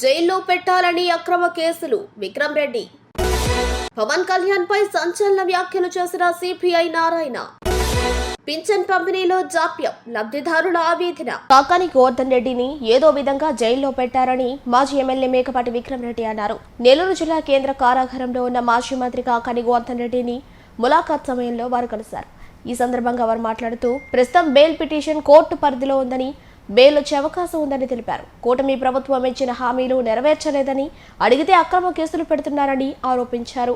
జైల్లో పెట్టాలని అక్రమ కేసులు. విక్రమ్ రెడ్డి. పవన్ కళ్యాణ్ పై సంచలన వ్యాఖ్యలు చేసిన సిపిఐ నారాయణ. పింఛన్ పంపిణీలో జాప్యం. లబ్ధిదారుల ఆవేదన. కాకాని గోవర్ధన్ రెడ్డిని ఏదో విధంగా జైల్లో పెట్టారని మాజీ ఎమ్మెల్యే మేకపాటి విక్రమ్ రెడ్డి అన్నారు. నెల్లూరు జిల్లా కేంద్ర కారాగారంలో ఉన్న మాజీ మంత్రి కాకాని గోవర్ధన్ రెడ్డిని ములాఖాత్ సమయంలో వారు కలిశారు. ఈ సందర్భంగా వారు మాట్లాడుతూ ప్రస్తుతం బెయిల్ పిటిషన్ కోర్టు పరిధిలో ఉందని బెయిల్ వచ్చే అవకాశం ఉందని తెలిపారు. కూటమి ప్రభుత్వం ఇచ్చిన హామీలు నెరవేర్చలేదని అడిగితే అక్రమ కేసులు పెడుతున్నారని ఆరోపించారు.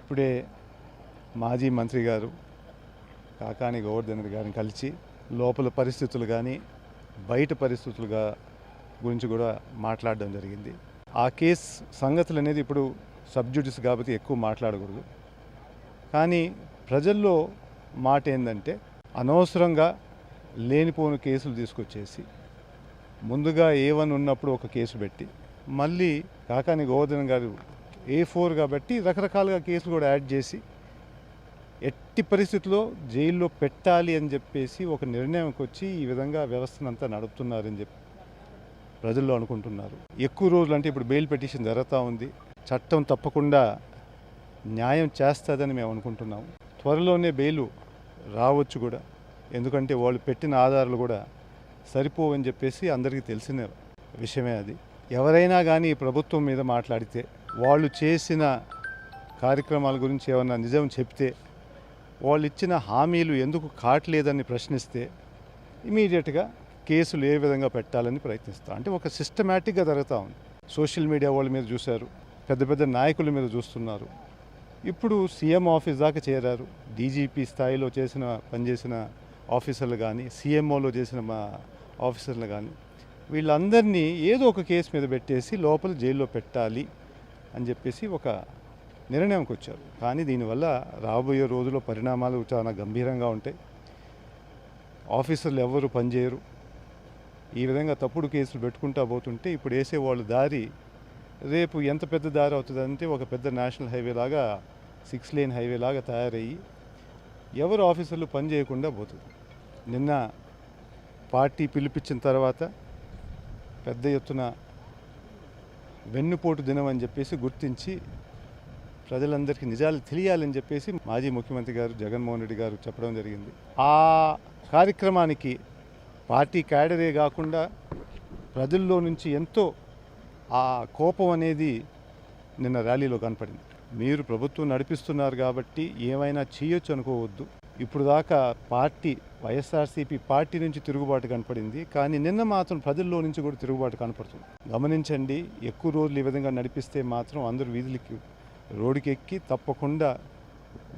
ఇప్పుడే మాజీ మంత్రి గారు కాకాని గోవర్ధన్ గారిని కలిసి లోపల పరిస్థితులు కానీ బయట పరిస్థితులుగా గురించి కూడా మాట్లాడడం జరిగింది. ఆ కేసు సంగతులు అనేది ఇప్పుడు సబ్జుడిస్ కాబట్టి ఎక్కువ మాట్లాడకూడదు. కానీ ప్రజల్లో మాట ఏంటంటే అనవసరంగా లేనిపోని కేసులు తీసుకొచ్చేసి ముందుగా ఏ వన్ ఉన్నప్పుడు ఒక కేసు పెట్టి మళ్ళీ కాకాని గోవర్ధన్ గారు ఏ ఫోర్ కాబట్టి రకరకాలుగా కేసులు కూడా యాడ్ చేసి ఎట్టి పరిస్థితుల్లో జైల్లో పెట్టాలి అని చెప్పేసి ఒక నిర్ణయంకి వచ్చి ఈ విధంగా వ్యవస్థనంతా నడుపుతున్నారని చెప్పి ప్రజల్లో అనుకుంటున్నారు. ఎక్కువ రోజులు అంటే ఇప్పుడు బెయిల్ పిటిషన్ జరుగుతూ ఉంది. చట్టం తప్పకుండా న్యాయం చేస్తుందని మేము అనుకుంటున్నాం. త్వరలోనే బెయిలు రావచ్చు కూడా. ఎందుకంటే వాళ్ళు పెట్టిన ఆధారాలు కూడా సరిపోవని చెప్పేసి అందరికీ తెలిసిన విషయమే అది. ఎవరైనా కానీ ఈ ప్రభుత్వం మీద మాట్లాడితే వాళ్ళు చేసిన కార్యక్రమాల గురించి ఏమన్నా నిజం చెప్తే వాళ్ళు ఇచ్చిన హామీలు ఎందుకు కావట్లేదని ప్రశ్నిస్తే ఇమీడియట్గా కేసులు ఏ విధంగా పెట్టాలని ప్రయత్నిస్తాం. అంటే ఒక సిస్టమేటిక్గా జరుగుతూ ఉంది. సోషల్ మీడియా వాళ్ళ మీద చూశారు. పెద్ద పెద్ద నాయకుల మీద చూస్తున్నారు. ఇప్పుడు సీఎం ఆఫీస్ దాకా చేరారు. డీజీపీ స్థాయిలో చేసిన పనిచేసిన ఆఫీసర్లు కానీ సీఎంఓలో చేసిన మా ఆఫీసర్లు కానీ వీళ్ళందరినీ ఏదో ఒక కేసు మీద పెట్టేసి లోపల జైల్లో పెట్టాలి అని చెప్పేసి ఒక నిర్ణయంకి వచ్చారు. కానీ దీనివల్ల రాబోయే రోజుల్లో పరిణామాలు చాలా గంభీరంగా ఉంటాయి. ఆఫీసర్లు ఎవరు పనిచేయరు. ఈ విధంగా తప్పుడు కేసులు పెట్టుకుంటా పోతుంటే ఇప్పుడు వేసే వాళ్ళు దారి రేపు ఎంత పెద్ద దారి అవుతుందంటే ఒక పెద్ద నేషనల్ హైవే లాగా సిక్స్ లేన్ హైవే లాగా తయారయ్యి ఎవరు ఆఫీసర్లు పని చేయకుండా పోతుంది. నిన్న పార్టీ పిలిపించిన తర్వాత పెద్ద ఎత్తున వెన్నుపోటు దినం అని చెప్పేసి గుర్తించి ప్రజలందరికీ నిజాలు తెలియాలని చెప్పేసి మాజీ ముఖ్యమంత్రి గారు జగన్మోహన్ రెడ్డి గారు చెప్పడం జరిగింది. ఆ కార్యక్రమానికి పార్టీ క్యాడరే కాకుండా ప్రజల్లో నుంచి ఎంతో ఆ కోపం అనేది నిన్న ర్యాలీలో కనపడింది. మీరు ప్రభుత్వం నడిపిస్తున్నారు కాబట్టి ఏమైనా చేయొచ్చు అనుకోవద్దు. ఇప్పుడు దాకా పార్టీ వైఎస్ఆర్సీపీ పార్టీ నుంచి తిరుగుబాటు కనపడింది. కానీ నిన్న మాత్రం ప్రజల్లో నుంచి కూడా తిరుగుబాటు కనపడుతుంది. గమనించండి ఎక్కువ రోజులు ఈ విధంగా నడిపిస్తే మాత్రం అందరూ వీధులకి రోడ్డుకి ఎక్కి తప్పకుండా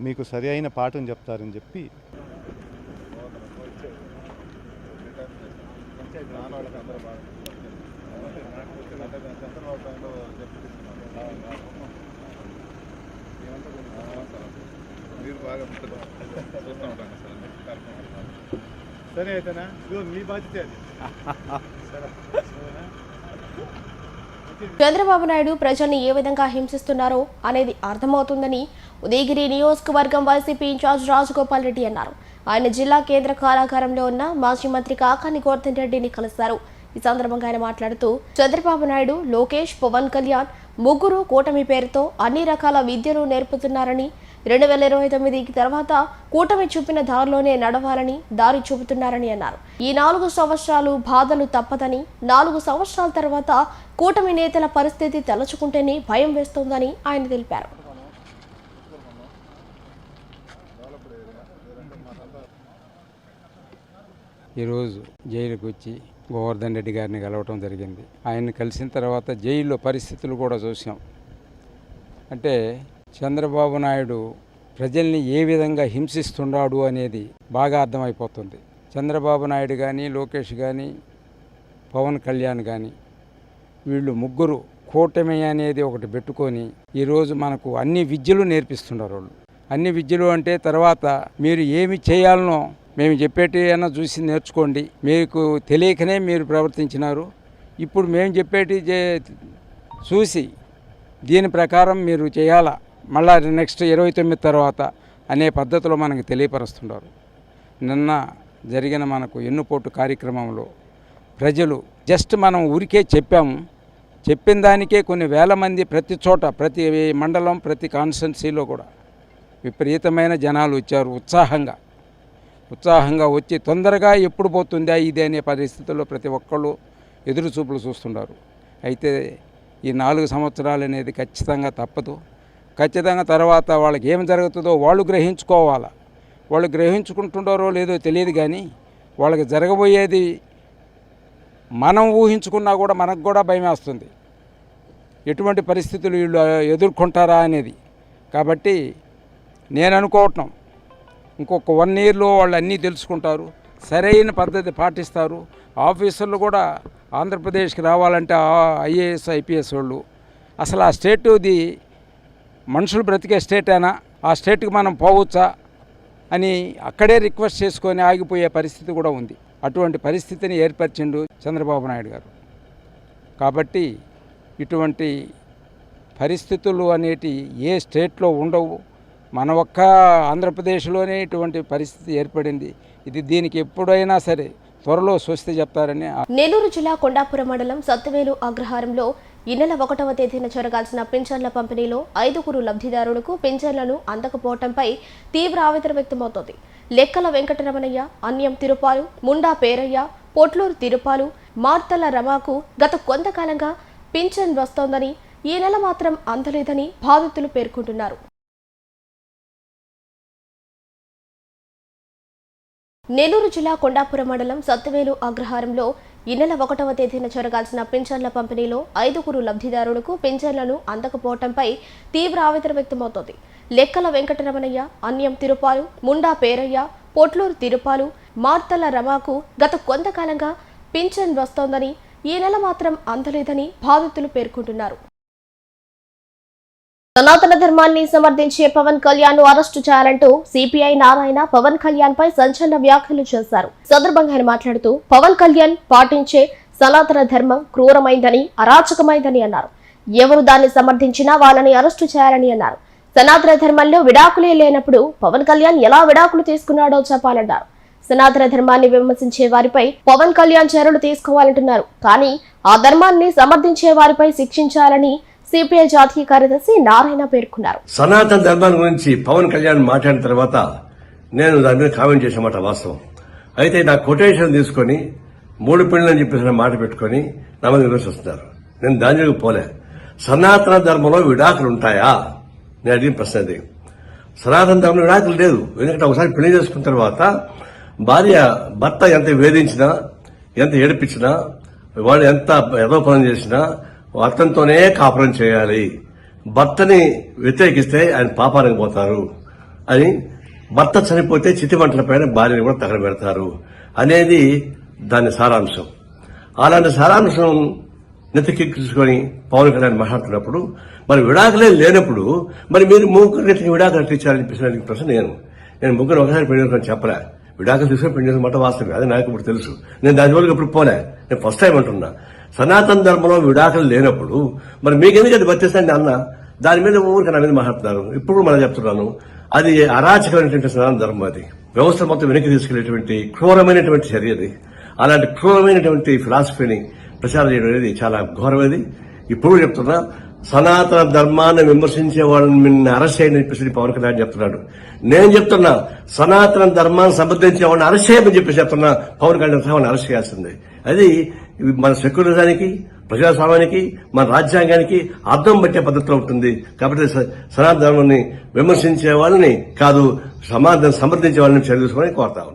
మీకు సరి అయిన పాఠం చెప్తారని చెప్పి మీరు బాగా చూస్తూ ఉంటాను సార్. సరే అయితేనా? ఇదిగో మీ బాధ్యత చంద్రబాబు నాయుడు ప్రజల్ని ఏ విధంగా హింసిస్తున్నారో అనేది అర్థమవుతుందని ఉదయగిరి నియోజకవర్గం వైసీపీ ఇన్ఛార్జ్ రాజగోపాల్ రెడ్డి అన్నారు. ఆయన జిల్లా కేంద్ర కారాగారంలో ఉన్న మాజీ మంత్రి కాకాని గోవర్ధన్ రెడ్డిని కలిశారు. ఈ సందర్భంగా ఆయన మాట్లాడుతూ చంద్రబాబు నాయుడు లోకేష్ పవన్ కళ్యాణ్ ముగ్గురు కూటమి పేరుతో అన్ని రకాల విద్యను నేర్పుతున్నారని రెండు వేల ఇరవై తొమ్మిది తర్వాత కూటమి చూపిన దారిలోనే నడవాలని దారి చూపుతున్నారని అన్నారు. ఈ నాలుగు సంవత్సరాలు బాధలు తప్పదని నాలుగు సంవత్సరాల తర్వాత కూటమి నేతల పరిస్థితి తలుచుకుంటేనే భయం వేస్తోందని ఆయన తెలిపారు. ఈరోజు జైలుకి వచ్చి గోవర్ధన్ రెడ్డి గారిని కలవటం జరిగింది. ఆయన్ని కలిసిన తర్వాత జైల్లో పరిస్థితులు కూడా చూసాం. అంటే చంద్రబాబు నాయుడు ప్రజల్ని ఏ విధంగా హింసిస్తున్నాడు అనేది బాగా అర్థమైపోతుంది. చంద్రబాబు నాయుడు కానీ లోకేష్ కానీ పవన్ కళ్యాణ్ కానీ వీళ్ళు ముగ్గురు కూటమి అనేది ఒకటి పెట్టుకొని ఈరోజు మనకు అన్ని విద్యలు నేర్పిస్తున్నారు వాళ్ళు. అన్ని విద్యలు అంటే తర్వాత మీరు ఏమి చేయాలనో మేము చెప్పేటి అయినా చూసి నేర్చుకోండి. మీకు తెలియకనే మీరు ప్రవర్తించినారు. ఇప్పుడు మేము చెప్పేటి చూసి దీని ప్రకారం మీరు చేయాలా? మళ్ళా నెక్స్ట్ ఇరవై తొమ్మిది తర్వాత అనే పద్ధతిలో మనకు తెలియపరుస్తున్నారు నిన్న జరిగిన మనకు ఎన్నుపోటు కార్యక్రమంలో ప్రజలు జస్ట్ మనం ఊరికే చెప్పాము. చెప్పిన దానికే కొన్ని వేల మంది ప్రతి చోట ప్రతి మండలం ప్రతి కాన్స్టెన్సీలో కూడా విపరీతమైన జనాలు వచ్చారు ఉత్సాహంగా. ఉత్సాహంగా వచ్చి తొందరగా ఎప్పుడు పోతుందా ఇది అనే పరిస్థితుల్లో ప్రతి ఒక్కళ్ళు ఎదురు చూపులు చూస్తున్నారు. అయితే ఈ నాలుగు సంవత్సరాలు అనేది ఖచ్చితంగా తప్పదు. ఖచ్చితంగా తర్వాత వాళ్ళకి ఏం జరుగుతుందో వాళ్ళు గ్రహించుకోవాలా. వాళ్ళు గ్రహించుకుంటుండారో లేదో తెలియదు కానీ వాళ్ళకి జరగబోయేది మనం ఊహించుకున్నా కూడా మనకు కూడా భయం వేస్తుంది. ఎటువంటి పరిస్థితులు వీళ్ళు ఎదుర్కొంటారా అనేది. కాబట్టి నేను అనుకోవటం. ఇంకొక వన్ ఇయర్లో వాళ్ళు అన్నీ తెలుసుకుంటారు. సరైన పద్ధతి పాటిస్తారు. ఆఫీసర్లు కూడా ఆంధ్రప్రదేశ్కి రావాలంటే ఐఏఎస్ ఐపీఎస్ వాళ్ళు. అసలు ఆ స్టేటుది మనుషులు బ్రతికే స్టేటేనా? ఆ స్టేట్కి మనం పోవచ్చా? అని అక్కడే రిక్వెస్ట్ చేసుకొని ఆగిపోయే పరిస్థితి కూడా ఉంది. అటువంటి పరిస్థితిని ఏర్పరిచిండు చంద్రబాబు నాయుడు గారు. కాబట్టి ఇటువంటి పరిస్థితులు అనేటి ఏ స్టేట్లో ఉండవు. మన ఒక్క ఆంధ్రప్రదేశ్లోనే ఇటువంటి పరిస్థితి ఏర్పడింది. ఇది దీనికి ఎప్పుడైనా సరే త్వరలో స్వస్తి చెప్తారని నెల్లూరు జిల్లా కొండాపురం మండలం సత్తువేలు అగ్రహారంలో ఈ నెల ఒకటవ తేదీన జరగాల్సిన పింఛన్ల పంపిణీలో ఐదుగురు లబ్ధిదారులకు పింఛన్లను అందకపోవటంపై తీవ్ర ఆవేదన వ్యక్తమవుతోంది. లెక్కల వెంకటరమణయ్య అన్యం తిరుపాలు ముండా పేరయ్య పొట్లూరు తిరుపాలు మార్తల రమాకు గత కొంతకాలంగా పింఛన్ వస్తోందని ఈ నెల మాత్రం అందలేదని బాధితులు పేర్కొంటున్నారు. నెల్లూరు జిల్లా కొండాపురం మండలం సత్తువేలు అగ్రహారంలో ఈ నెల ఒకటవ తేదీన జరగాల్సిన పింఛన్ల పంపిణీలో ఐదుగురు లబ్ధిదారులకు పింఛన్లను అందకపోవడంపై తీవ్ర ఆవేదన వ్యక్తమవుతోంది. లెక్కల వెంకటరమణయ్య అన్యం తిరుపాలు ముండా పేరయ్య పొట్లూరు తిరుపాలు మార్తల రమాకు గత కొంతకాలంగా పింఛన్ వస్తోందని ఈ నెల మాత్రం అందలేదని బాధితులు పేర్కొంటున్నారు. సనాతన ధర్మాన్ని సమర్థించే పవన్ కళ్యాణ్ను అరెస్టు చేయాలంటూ సిపిఐ నారాయణ పవన్ కళ్యాణ్ పై సంచలన వ్యాఖ్యలు చేశారు. సందర్భంగా ఆయన మాట్లాడుతూ పవన్ కళ్యాణ్ పాటించే సనాతన ధర్మం క్రూరమైందని అరాచకమైందని అన్నారు. ఎవరు దాన్ని సమర్థించినా వాళ్ళని అరెస్టు చేయాలని అన్నారు. సనాతన ధర్మంలో విడాకులే లేనప్పుడు పవన్ కళ్యాణ్ ఎలా విడాకులు తీసుకున్నాడో చెప్పాలన్నారు. సనాతన ధర్మాన్ని విమర్శించే వారిపై పవన్ కళ్యాణ్ చర్యలు తీసుకోవాలంటున్నారు. కానీ ఆ ధర్మాన్ని సమర్థించే వారిపై శిక్షించాలని సిపిఐ జాతీయ కార్యదర్శి నారాయణ పేర్కొన్నారు. సనాతన ధర్మాన్ని గురించి పవన్ కళ్యాణ్ మాట్లాడిన తర్వాత నేను దాని మీద కామెంట్ చేసామాట వాస్తవం. అయితే నా కొటేషన్ తీసుకొని మూడు పెళ్ళి అని చెప్పేసి మాట పెట్టుకొని నా మీద విమర్శిస్తున్నారు నేను దాని జోలికి పోలే. సనాతన ధర్మంలో విడాకులు ఉంటాయా? నేను అడిగిన ప్రశ్న అది సనాతన ధర్మంలో విడాకులు లేదు. ఎందుకంటే ఒకసారి పెళ్ళి చేసుకున్న తర్వాత భార్య భర్త ఎంత వేధించినా ఎంత ఏడిపించినా వాళ్ళు ఎంత ఎదో పని చేసినా అతనితోనే కాపురం చేయాలి. భర్తని వ్యతిరేకిస్తే ఆయన పాపానికి పోతారు అని భర్త చనిపోతే చితిమంటల పైన భార్యను కూడా తగలబెడతారు అనేది దాని సారాంశం. అలాంటి సారాంశం నెత్తికెక్కించుకొని పవన్ కళ్యాణ్ మాట్లాడుతున్నప్పుడు మరి విడాకులే లేనప్పుడు మరి మీరు ముగ్గురికి విడాకులు ఎట్లా చెప్పేసి ప్రశ్న నేను. నేను ముగ్గురు ఒకసారి పెళ్ళి చేసుకొని చెప్పలే. విడాకులు తీసుకొని పెళ్ళి చేసుకుని మాట వాస్తవం అది నాకు ఇప్పుడు తెలుసు. నేను దాని జోలికి ఇప్పుడు పోలే. నేను ఫస్ట్ టైం అంటున్నా. సనాతన ధర్మంలో విడాకులు లేనప్పుడు మరి మీకెందుకు అది వచ్చేసండి అన్న దాని మీద ఊరికి నా మీద మాట్లాడుతున్నారు. ఇప్పుడు మనం చెప్తున్నాను. అది అరాచకమైనటువంటి సనాతన ధర్మం అది. వ్యవస్థ మొత్తం వెనక్కి తీసుకెళ్ళేటువంటి క్రూరమైనటువంటి చర్య అది. అలాంటి క్రూరమైనటువంటి ఫిలాసఫీని ప్రచారం చేయడం అనేది చాలా ఘోరమైనది. ఇప్పుడు చెప్తున్నా సనాతన ధర్మాన్ని విమర్శించే వాళ్ళని నిన్ను అరెస్ట్ చేయని చెప్పేసి పవన్ కళ్యాణ్ చెప్తున్నాడు. నేను చెప్తున్నా సనాతన ధర్మాన్ని సంబంధించే వాళ్ళని అరెస్ట్ చేయమని చెప్పేసి చెప్తున్నా పవన్ కళ్యాణ్ వాళ్ళని అరెస్ట్ చేయాల్సిందే. అది మన సెక్యులరిజానికి ప్రజాస్వామ్యానికి మన రాజ్యాంగానికి అర్థం పట్టే పద్ధతిలో ఉంటుంది. కాబట్టి స- సనాతన ధర్మాన్ని విమర్శించే వాళ్ళని కాదు సమాధానం సమర్థించే వాళ్ళని చర్యలు కోరుతా ఉన్నా.